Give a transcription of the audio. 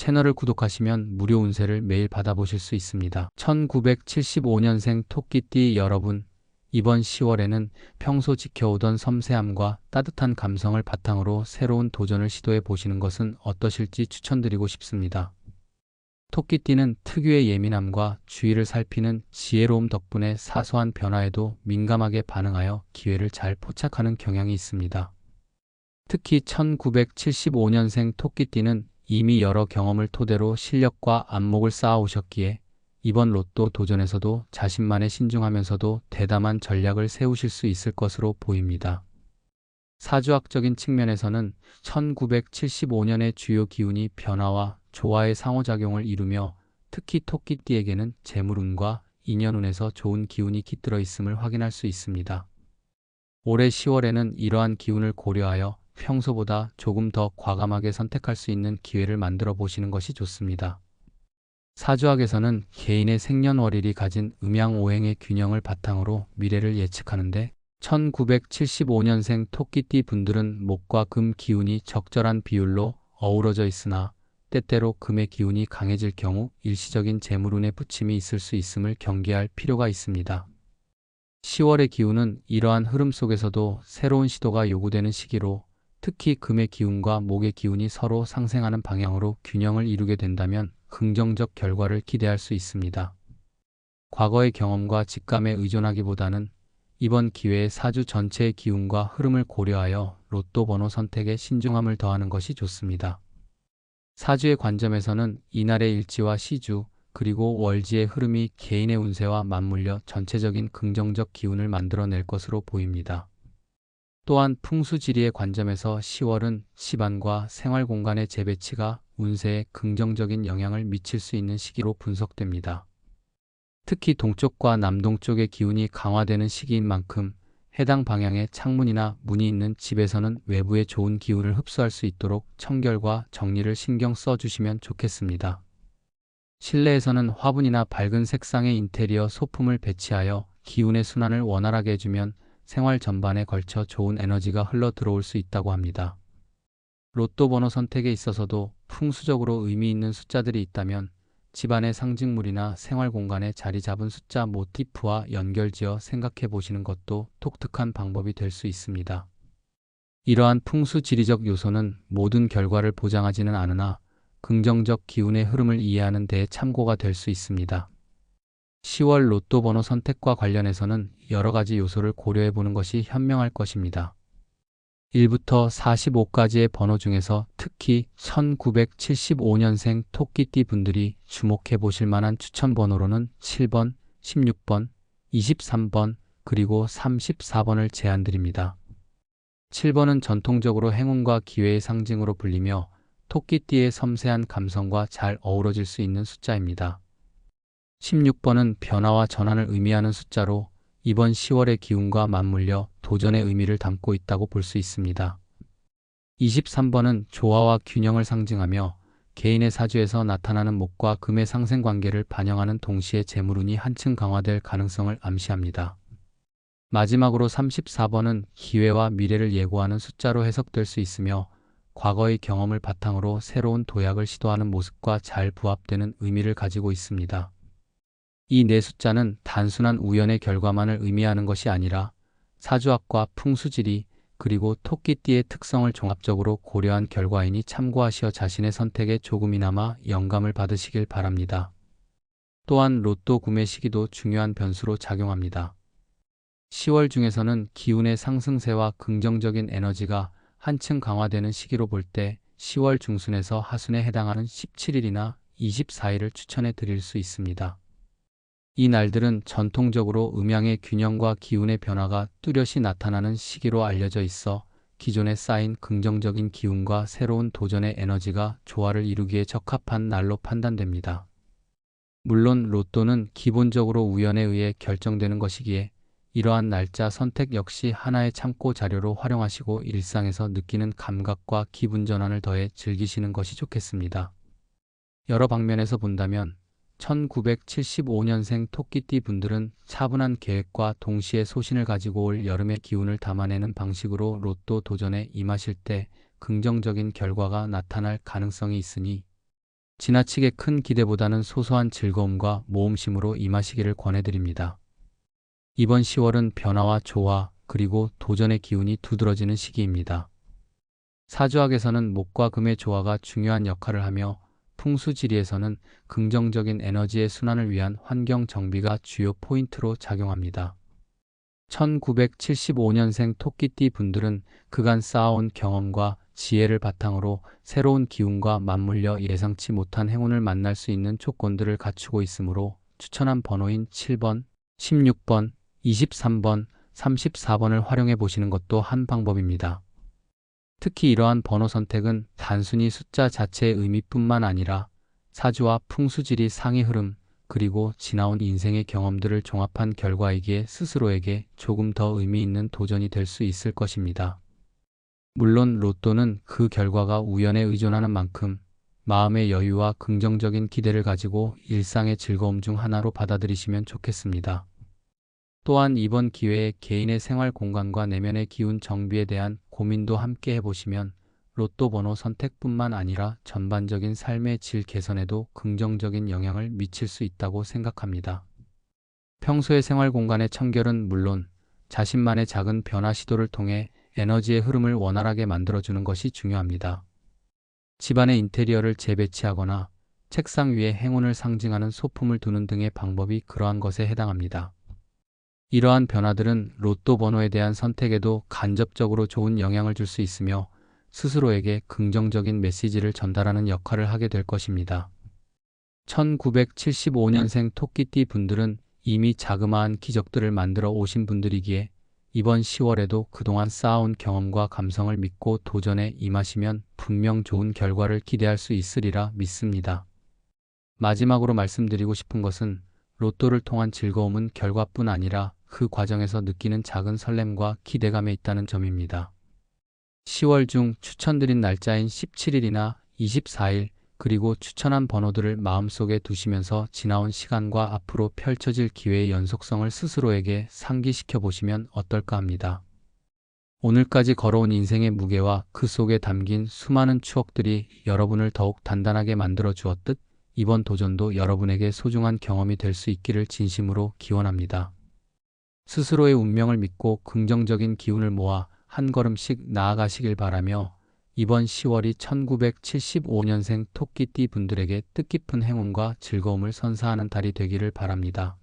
채널을 구독하시면 무료 운세를 매일 받아보실 수 있습니다. 1975년생 토끼띠 여러분, 이번 10월에는 평소 지켜오던 섬세함과 따뜻한 감성을 바탕으로 새로운 도전을 시도해 보시는 것은 어떠실지 추천드리고 싶습니다. 토끼띠는 특유의 예민함과 주의를 살피는 지혜로움 덕분에 사소한 변화에도 민감하게 반응하여 기회를 잘 포착하는 경향이 있습니다. 특히 1975년생 토끼띠는 이미 여러 경험을 토대로 실력과 안목을 쌓아오셨기에 이번 로또 도전에서도 자신만의 신중하면서도 대담한 전략을 세우실 수 있을 것으로 보입니다. 사주학적인 측면에서는 1975년의 주요 기운이 변화와 조화의 상호작용을 이루며 특히 토끼띠에게는 재물운과 인연운에서 좋은 기운이 깃들어 있음을 확인할 수 있습니다. 올해 10월에는 이러한 기운을 고려하여 평소보다 조금 더 과감하게 선택할 수 있는 기회를 만들어 보시는 것이 좋습니다. 사주학에서는 개인의 생년월일이 가진 음양오행의 균형을 바탕으로 미래를 예측하는데 1975년생 토끼띠 분들은 목과 금 기운이 적절한 비율로 어우러져 있으나 때때로 금의 기운이 강해질 경우 일시적인 재물운의 부침이 있을 수 있음을 경계할 필요가 있습니다. 10월의 기운은 이러한 흐름 속에서도 새로운 시도가 요구되는 시기로 특히 금의 기운과 목의 기운이 서로 상생하는 방향으로 균형을 이루게 된다면 긍정적 결과를 기대할 수 있습니다. 과거의 경험과 직감에 의존하기보다는 이번 기회에 사주 전체의 기운과 흐름을 고려하여 로또 번호 선택에 신중함을 더하는 것이 좋습니다. 사주의 관점에서는 이날의 일지와 시주, 그리고 월지의 흐름이 개인의 운세와 맞물려 전체적인 긍정적 기운을 만들어낼 것으로 보입니다. 또한 풍수지리의 관점에서 10월은 시반과 생활 공간의 재배치가 운세에 긍정적인 영향을 미칠 수 있는 시기로 분석됩니다. 특히 동쪽과 남동쪽의 기운이 강화되는 시기인 만큼 해당 방향의 창문이나 문이 있는 집에서는 외부의 좋은 기운을 흡수할 수 있도록 청결과 정리를 신경 써 주시면 좋겠습니다. 실내에서는 화분이나 밝은 색상의 인테리어 소품을 배치하여 기운의 순환을 원활하게 해주면 생활 전반에 걸쳐 좋은 에너지가 흘러 들어올 수 있다고 합니다. 로또 번호 선택에 있어서도 풍수적으로 의미 있는 숫자들이 있다면 집안의 상징물이나 생활 공간에 자리 잡은 숫자 모티프와 연결지어 생각해 보시는 것도 독특한 방법이 될 수 있습니다. 이러한 풍수 지리적 요소는 모든 결과를 보장하지는 않으나 긍정적 기운의 흐름을 이해하는 데 참고가 될 수 있습니다. 10월 로또 번호 선택과 관련해서는 여러 가지 요소를 고려해 보는 것이 현명할 것입니다. 1부터 45까지의 번호 중에서 특히 1975년생 토끼띠 분들이 주목해 보실 만한 추천 번호로는 7번, 16번, 23번, 그리고 34번을 제안드립니다. 7번은 전통적으로 행운과 기회의 상징으로 불리며 토끼띠의 섬세한 감성과 잘 어우러질 수 있는 숫자입니다. 16번은 변화와 전환을 의미하는 숫자로 이번 10월의 기운과 맞물려 도전의 의미를 담고 있다고 볼 수 있습니다. 23번은 조화와 균형을 상징하며 개인의 사주에서 나타나는 목과 금의 상생 관계를 반영하는 동시에 재물운이 한층 강화될 가능성을 암시합니다. 마지막으로 34번은 기회와 미래를 예고하는 숫자로 해석될 수 있으며 과거의 경험을 바탕으로 새로운 도약을 시도하는 모습과 잘 부합되는 의미를 가지고 있습니다. 이 네 숫자는 단순한 우연의 결과만을 의미하는 것이 아니라 사주학과 풍수지리 그리고 토끼띠의 특성을 종합적으로 고려한 결과이니 참고하시어 자신의 선택에 조금이나마 영감을 받으시길 바랍니다. 또한 로또 구매 시기도 중요한 변수로 작용합니다. 10월 중에서는 기운의 상승세와 긍정적인 에너지가 한층 강화되는 시기로 볼 때 10월 중순에서 하순에 해당하는 17일이나 24일을 추천해 드릴 수 있습니다. 이 날들은 전통적으로 음양의 균형과 기운의 변화가 뚜렷이 나타나는 시기로 알려져 있어 기존에 쌓인 긍정적인 기운과 새로운 도전의 에너지가 조화를 이루기에 적합한 날로 판단됩니다. 물론 로또는 기본적으로 우연에 의해 결정되는 것이기에 이러한 날짜 선택 역시 하나의 참고 자료로 활용하시고 일상에서 느끼는 감각과 기분 전환을 더해 즐기시는 것이 좋겠습니다. 여러 방면에서 본다면 1975년생 토끼띠 분들은 차분한 계획과 동시에 소신을 가지고 올 여름의 기운을 담아내는 방식으로 로또 도전에 임하실 때 긍정적인 결과가 나타날 가능성이 있으니 지나치게 큰 기대보다는 소소한 즐거움과 모험심으로 임하시기를 권해드립니다. 이번 10월은 변화와 조화, 그리고 도전의 기운이 두드러지는 시기입니다. 사주학에서는 목과 금의 조화가 중요한 역할을 하며 풍수지리에서는 긍정적인 에너지의 순환을 위한 환경 정비가 주요 포인트로 작용합니다. 1975년생 토끼띠 분들은 그간 쌓아온 경험과 지혜를 바탕으로 새로운 기운과 맞물려 예상치 못한 행운을 만날 수 있는 조건들을 갖추고 있으므로 추천한 번호인 7번, 16번, 23번, 34번을 활용해 보시는 것도 한 방법입니다. 특히 이러한 번호 선택은 단순히 숫자 자체의 의미뿐만 아니라 사주와 풍수지리 상의 흐름, 그리고 지나온 인생의 경험들을 종합한 결과이기에 스스로에게 조금 더 의미 있는 도전이 될 수 있을 것입니다. 물론 로또는 그 결과가 우연에 의존하는 만큼 마음의 여유와 긍정적인 기대를 가지고 일상의 즐거움 중 하나로 받아들이시면 좋겠습니다. 또한 이번 기회에 개인의 생활 공간과 내면의 기운 정비에 대한 고민도 함께 해보시면 로또 번호 선택뿐만 아니라 전반적인 삶의 질 개선에도 긍정적인 영향을 미칠 수 있다고 생각합니다. 평소의 생활 공간의 청결은 물론 자신만의 작은 변화 시도를 통해 에너지의 흐름을 원활하게 만들어주는 것이 중요합니다. 집안의 인테리어를 재배치하거나 책상 위에 행운을 상징하는 소품을 두는 등의 방법이 그러한 것에 해당합니다. 이러한 변화들은 로또 번호에 대한 선택에도 간접적으로 좋은 영향을 줄 수 있으며 스스로에게 긍정적인 메시지를 전달하는 역할을 하게 될 것입니다. 1975년생 토끼띠 분들은 이미 자그마한 기적들을 만들어 오신 분들이기에 이번 10월에도 그동안 쌓아온 경험과 감성을 믿고 도전에 임하시면 분명 좋은 결과를 기대할 수 있으리라 믿습니다. 마지막으로 말씀드리고 싶은 것은 로또를 통한 즐거움은 결과뿐 아니라 그 과정에서 느끼는 작은 설렘과 기대감에 있다는 점입니다. 10월 중 추천드린 날짜인 17일이나 24일 그리고 추천한 번호들을 마음속에 두시면서 지나온 시간과 앞으로 펼쳐질 기회의 연속성을 스스로에게 상기시켜 보시면 어떨까 합니다. 오늘까지 걸어온 인생의 무게와 그 속에 담긴 수많은 추억들이 여러분을 더욱 단단하게 만들어 주었듯 이번 도전도 여러분에게 소중한 경험이 될 수 있기를 진심으로 기원합니다. 스스로의 운명을 믿고 긍정적인 기운을 모아 한 걸음씩 나아가시길 바라며 이번 10월이 1975년생 토끼띠 분들에게 뜻깊은 행운과 즐거움을 선사하는 달이 되기를 바랍니다.